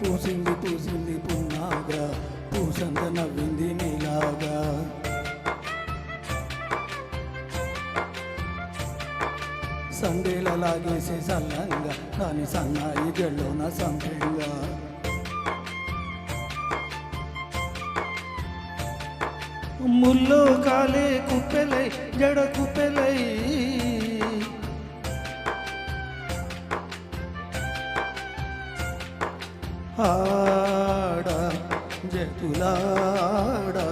పూసింది పూసింది పున్నాగా పూసంత నవ్వింది నీలాగా. సండేల లాగేసే సల్లంగా దాని సన్నాయి జల్లోన సంపెంగా. ముల్లో కాలే కుప్పెలై జడ ఆడ జతులాడా.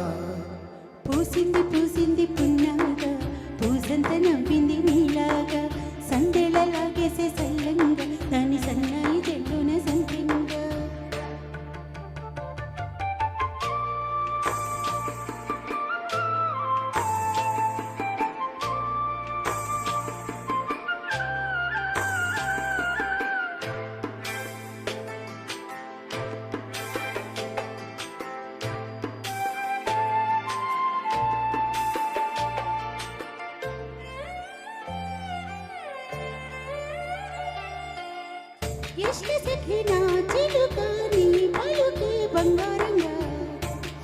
పూసింది పూసింది పున్నాగా పూసంత నవ్వింది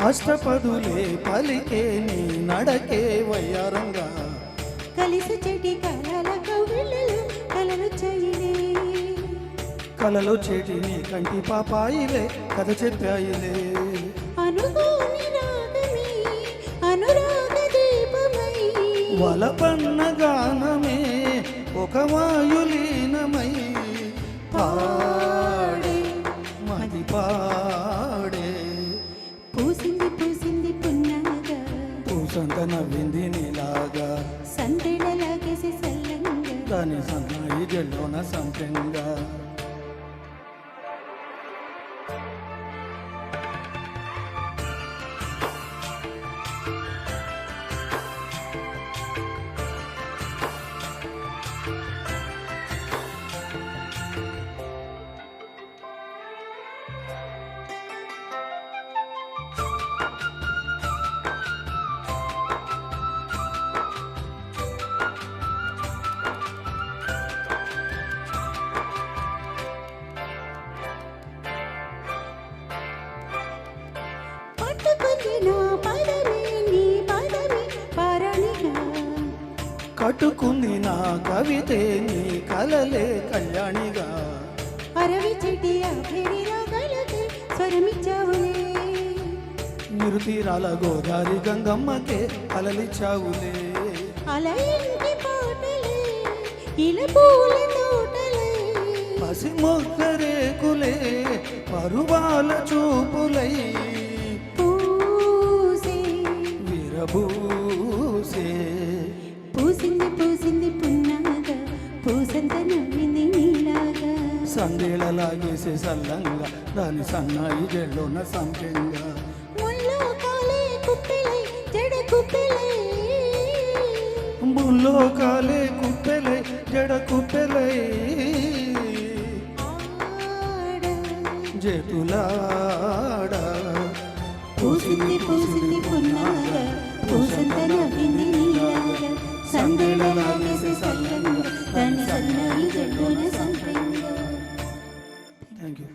అష్టపదులే పలికే నీ నడకే వయ్యారంగా కలిసి చెటి కలల కవిళ్ళలు కలలు చైలే కలలో చేటి నీ కంటి పాపాయిలే కథ చెప్పాయిలే వలపన్న గానమే ఒక వాయులీనమై పాడే మది పాడే. పూసింది పూసింది పున్నాగా. పూసంత నవ్వింది నీలాగా. సందెడ లాగేసి సల్లంగా. దాని సన్నాయి జల్లోన సంపెంగా. కట్టుకుంది నా కవితే నీ కలలే కళ్యాణిగా అరవి చెటి అభిరి రాగలకి స్వరమిచ్చావులే. ఇరుతీరాల గోదారి గంగమ్మకే అలలిచ్చావులే పసి మొగ్గరేకులే పరువాల చూపులై. విరబూసే పూసింది పూసింది పున్నాగా పూసంత నవ్వింది నీలాగా. సందేళ లాగేసే సల్లంగా దాని సన్నాయి జల్లోన సంపెంగా ముల్లో కాలే కుప్పెలై జడ కుప్పెలై. ముల్లో కాలే కుప్పెలై జడ కుప్పెలై. జతులాడా. పూసింది పూసింది పున్నాగా పూసంత నవ్వింది నీలాగా సందేళ లాగేసే సల్లంగా దాని సన్నాయి జడ్డున సంపంగా థ్యాంక్ యూ